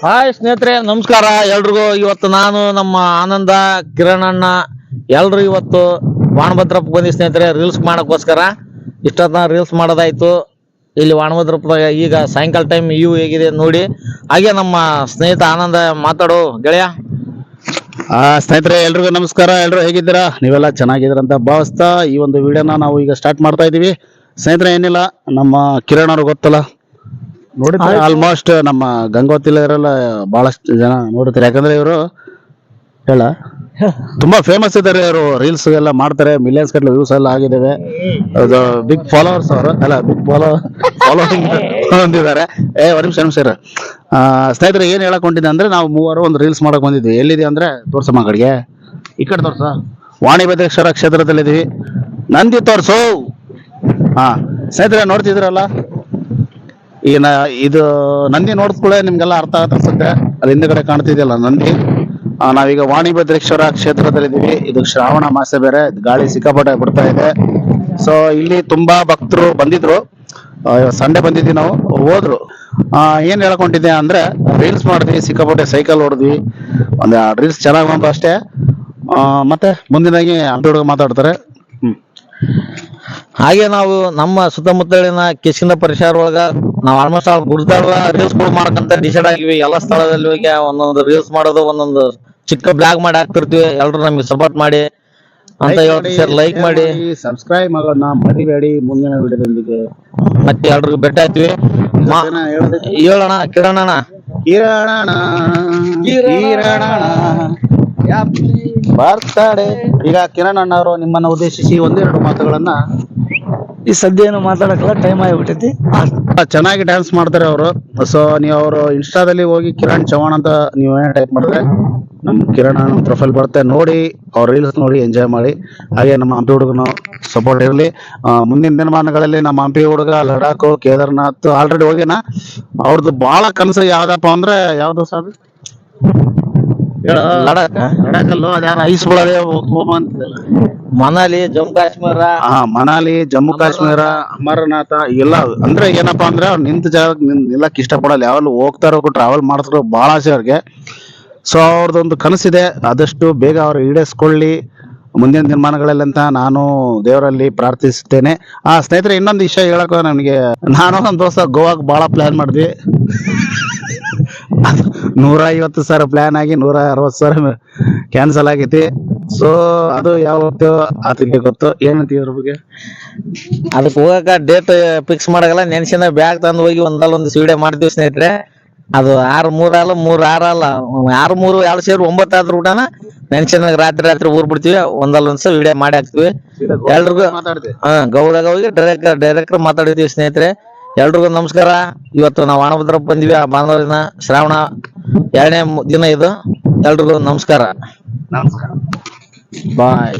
Hi ಸ್ನೇಹಿತರೆ, ನಮಸ್ಕಾರ. ಎಲ್ರಿಗೂ ಇವತ್ತು ನಾನು ನಮ್ಮ ಆನಂದ, ಕಿರಣ್ ಅಣ್ಣ, ಎಲ್ರು ಇವತ್ತು ವಾಣಭದ್ರಪ್ಪ ಬಂದಿ ಸ್ನೇಹಿತರೆ ರೀಲ್ಸ್ ಮಾಡಕ್ಕೋಸ್ಕರ. ಇಷ್ಟೊತ್ತ ರೀಲ್ಸ್ ಮಾಡೋದಾಯ್ತು. ಇಲ್ಲಿ ವಾಣಭದ್ರಪ್ಪದಾಗ ಈಗ ಸಾಯಂಕಾಲ ಟೈಮ್ ಇವು ಹೇಗಿದೆ ನೋಡಿ. ಹಾಗೆ ನಮ್ಮ ಸ್ನೇಹಿತ ಆನಂದ ಮಾತಾಡು, ಗೆಳೆಯ. ಆ, ಸ್ನೇಹಿತರೆ, ಎಲ್ರಿಗೂ ನಮಸ್ಕಾರ. ಎಲ್ರು ಹೇಗಿದ್ದೀರಾ? ನೀವೆಲ್ಲ ಚೆನ್ನಾಗಿದ್ದೀರಂತ ಭಾವಿಸ್ತಾ ಈ ಒಂದು ವಿಡಿಯೋನ ನಾವು ಈಗ ಸ್ಟಾರ್ಟ್ ಮಾಡ್ತಾ ಇದೀವಿ. ಸ್ನೇಹಿತರೆ, ಏನಿಲ್ಲ, ನಮ್ಮ ಕಿರಣ್ ಅವ್ರಿಗೆ ಗೊತ್ತಲ್ಲ. ನೋಡಿದ್ರೆ ಆಲ್ಮೋಸ್ಟ್ ನಮ್ಮ ಗಂಗೋತಿಲರೆಲ್ಲ ಬಹಳಷ್ಟು ಜನ ನೋಡುತ್ತಾರೆ ಯಾಕಂದ್ರೆ ಇವರು ಹೇಳ? ತುಂಬಾ ಫೇಮಸ್ ಇದ್ದಾರೆ ಇವರು. ರೀಲ್ಸ್ ಎಲ್ಲ ಮಾಡ್ತಾರೆ. ಮಿಲಿಯನ್ಸ್ ಗಟ್ಟಲೆ ವ್ಯೂಸ್ ಎಲ್ಲ ಆಗಿದ್ದಾವೆ ಅದು ಬಿಗ್ ಫಾಲೋವರ್ಸ್ ಅವರು. ಅಲ್ಲ ಬಿಗ್ ಫಾಲೋ ಫಾಲೋವಿಂಗ್ ಹೊಂದಿದ್ದಾರೆ ಏ ಒಂದು ನಿಮಿಷ ನಿಮಿಷ ಆ, ಸ್ನೇಹಿತರೆ ಏನ್ ಹೇಳಕ್ ಹೊಂಟಿದೆ ಅಂದ್ರೆ ನಾವು ಮೂವರು ಒಂದು ರೀಲ್ಸ್ ಮಾಡಕ್ ಬಂದಿದ್ವಿ. ಎಲ್ಲಿದೆ ಅಂದ್ರೆ ತೋರ್ಸಮ್ಮ ಕಡೆಗೆ ಈ ಕಡೆ ತೋರ್ಸ. ವಾಣಿಭದ್ರೇಶ್ವರ ಕ್ಷೇತ್ರದಲ್ಲಿದ್ದೀವಿ. ನಂದಿ ತೋರ್ಸು. ಹಾ ಸ್ನೇಹಿತರೆ ನೋಡ್ತಿದ್ರಲ್ಲ ಈಗ ಇದು ನಂದಿ ನೋಡಿದ್ಕೂಳೆ ನಿಮ್ಗೆಲ್ಲ ಅರ್ಥ ಆಗುತ್ತೆ ಅನ್ಸುತ್ತೆ. ಅಲ್ಲಿ ಹಿಂದ್ಗಡೆ ಕಾಣ್ತಿದೆಯಲ್ಲ ನಂದಿ. ನಾವೀಗ ವಾಣಿಭದ್ರೇಶ್ವರ ಕ್ಷೇತ್ರದಲ್ಲಿದ್ದೀವಿ. ಇದು ಶ್ರಾವಣ ಮಾಸ ಬೇರೆ. ಗಾಳಿ ಸಿಕ್ಕಾಪಟ್ಟೆ ಬಿಡ್ತಾ ಇದೆ. ಸೊ ಇಲ್ಲಿ ತುಂಬಾ ಭಕ್ತರು ಬಂದಿದ್ರು. ಸಂಡೆ ಬಂದಿದ್ವಿ ನಾವು, ಹೋದ್ರು. ಏನ್ ಹೇಳ್ಕೊಂಡಿದ್ದೆ ಅಂದ್ರೆ ರೀಲ್ಸ್ ಮಾಡಿದ್ವಿ, ಸಿಕ್ಕಾಪಟ್ಟೆ ಸೈಕಲ್ ಹೊಡೆದ್ವಿ. ಒಂದ್ ರೀಲ್ಸ್ ಚೆನ್ನಾಗಿ ಬಂತು ಅಷ್ಟೇ. ಮತ್ತೆ ಮುಂದಿನಾಗಿ ಹುಡುಗ ಮಾತಾಡ್ತಾರೆ. ಹ್ಮ್. ಹಾಗೆ ನಾವು ನಮ್ಮ ಸುತ್ತಮುತ್ತಲಿನ ಕಿಷ್ಕಿಂದ ಪರಿಸರ ಒಳಗ ನಾವು ಆಲ್ಮೋಸ್ಟ್ ಆಲ್ ಗುಡ್ದಾಡ ರೀಲ್ಸ್ಗಳು ಮಾಡಕಂತ ಡಿಸೈಡ್ ಆಗಿವಿ ಎಲ್ಲ ಸ್ಥಳದಲ್ಲಿ ಹೋಗಿ ಒಂದೊಂದು ರೀಲ್ಸ್ ಮಾಡೋದು ಒಂದೊಂದು ಚಿಕ್ಕ ಬ್ಲಾಗ್ ಮಾಡಿ ಹಾಕ್ತಿರ್ತೀವಿ. ಎಲ್ರು ನಮಗೆ ಸಪೋರ್ಟ್ ಮಾಡಿ. ಅಂತ ಹೇಳ್ತೀವಿ ಲೈಕ್ ಮಾಡಿ ಸಬ್ಸ್ಕ್ರೈಬ್ ಮಾಡೋದನ್ನ ಮರಿಬೇಡಿ ಮುಂದಿನ ವಿಡಿಯೋದೊಂದಿಗೆ. ಮತ್ತೆ ಎಲ್ರಿಗೂ ಬೆಟ್ಟ ಹೇಳ್ದೆ? ಹೇಳೋಣ ಕಿರಣಣ್ಣ. ಕಿರಣಣ ಕಿರಣಣ ಬರ್ತಾಡೆ ಈಗ ಕಿರಣ್ ಅಣ್ಣ ಅವರು ನಿಮ್ಮನ್ನ ಉದ್ದೇಶಿಸಿ ಒಂದೆರಡು ಮಾತುಗಳನ್ನ ಈ ಸದ್ಯ ಏನು ಮಾತಾಡಕಲ್ಲ ಟೈಮ್ ಆಗಿಬಿಟ್ಟೈತಿ ಚೆನ್ನಾಗಿ ಡ್ಯಾನ್ಸ್ ಮಾಡ್ತಾರೆ ಅವರು. ಸೊ ನೀವು ಅವರು ಇನ್ಸ್ಟಾದಲ್ಲಿ ಹೋಗಿ ಕಿರಣ್ ಚವಾಣ್ ಅಂತ ನೀವು ಏನ್ ಟೈಪ್ ಮಾಡಿದ್ರೆ ನಮ್ಮ ಕಿರಣ್ ಪ್ರೊಫೈಲ್ ಬರುತ್ತೆ. ನೋಡಿ, ಅವ್ರ ರೀಲ್ಸ್ ನೋಡಿ ಎಂಜಾಯ್ ಮಾಡಿ. ಹಾಗೆ ನಮ್ಮ ಹಂಪಿ ಹುಡುಗನು ಸಪೋರ್ಟ್ ಇರಲಿ. ಮುಂದಿನ ದಿನಮಾನಗಳಲ್ಲಿ ನಮ್ಮ ಹಂಪಿ ಹುಡುಗ ಲಡಾಖು, ಕೇದಾರ್ನಾಥ್ ಆಲ್ರೆಡಿ ಹೋಗಿನ? ಅವ್ರದ್ದು ಬಹಳ ಕನಸು ಯಾವ್ದಪ್ಪ ಅಂದ್ರೆ ಯಾವ್ದು ಸರ್? ಐಸ್ ಬಳದೆ ಮನಾಲಿ ಜಮ್ಮು ಕಾಶ್ಮೀರ. ಹಾ ಮನಾಲಿ ಜಮ್ಮು ಕಾಶ್ಮೀರ ಅಮರನಾಥ ಎಲ್ಲ ಅಂದ್ರೆ ಏನಪ್ಪಾ ಅಂದ್ರೆ ಅವ್ರು ನಿಂತ ಜಾಗ ನಿಲ್ಲಕ್ ಇಷ್ಟಪಡಲ್ಲ. ಪಡಲ್ಲ ಹೋಗ್ತಾ ಇರೋ ಟ್ರಾವೆಲ್ ಮಾಡ್ತಾರೋ ಬಹಳ ಆಸೆ ಅವ್ರಿಗೆ. ಸೊ ಅವ್ರದ್ದೊಂದು ಕನಸಿದೆ. ಆದಷ್ಟು ಬೇಗ ಅವ್ರು ಈಡೇರಿಸ್ಕೊಳ್ಳಿ. ಮುಂದಿನ ದಿನಮಾನಗಳಲ್ಲಿ ಅಂತ ನಾನು ದೇವರಲ್ಲಿ ಪ್ರಾರ್ಥಿಸುತ್ತೇನೆ. ಆ ಸ್ನೇಹಿತರೆ, ಇನ್ನೊಂದು ವಿಷಯ ಹೇಳಕ್ಕ ನನಗೆ ನಾನು ನನ್ನ ದೋಸ್ತ ಗೋವಾಕ್ ಭಾಳ ಪ್ಲಾನ್ ಮಾಡಿದ್ವಿ. ನೂರ ಐವತ್ತು ಸಾವಿರ ಪ್ಲಾನ್ ಆಗಿ ನೂರ ಅರವತ್ತು ಸಾವಿರ ಕ್ಯಾನ್ಸಲ್ ಆಗೈತಿ. ಸೊ ಅದು ಯಾವತ್ತು ಆತನಿಗೆ ಗೊತ್ತು. ಏನಂತ ಇದ್ರ ಬಗ್ಗೆ? ಅದಕ್ಕೆ ಹೋಗಕ ಡೇಟ್ ಫಿಕ್ಸ್ ಮಾಡಲ್ಲ ನೆನ್ಸಿನ ಬ್ಯಾಗ್ ತಂದು ಹೋಗಿ ಒಂದಲ್ಲ ಒಂದು ವಿಡಿಯೋ ಮಾಡ್ತೀವಿ ಸ್ನೇಹಿತರೆ. ಅದು ಆರು ಮೂರಲ್ಲ ಮೂರ್ ಆರ್ ಅಲ್ಲ, ಆರು ಮೂರು ಎರಡು ಸೇರಿ ಒಂಬತ್ತಾದ್ರೂ ಊಟನ ನೆನ್ಸಿನಾಗ ರಾತ್ರಿ ರಾತ್ರಿ ಊರ್ ಬಿಡ್ತೀವಿ ಒಂದಲ್ಲ ಒಂದ್ಸ ವಿಡಿಯೋ ಮಾಡಿ ಹಾಕ್ತಿವಿ. ಎಲ್ರಿಗೂ ಹಾ ಗೌಡಾಗ ಹೋಗಿ ಡೈರೆಕ್ಟರ್ ಡೈರೆಕ್ಟರ್ ಮಾತಾಡಿದೀವಿ ಸ್ನೇಹಿತರೆ. ಎಲ್ರಿಗೂ ನಮಸ್ಕಾರ. ಇವತ್ತು ನಾವು ಅಣಭದ್ರ ಬಂದಿವಿ ಆ ಬಾಂಧವರಿನ ಶ್ರಾವಣ ಎರಡನೇ ದಿನ ಇದು. ಎಲ್ರಿಗೂ ನಮಸ್ಕಾರ. ನಮಸ್ಕಾರ. ಬಾಯ್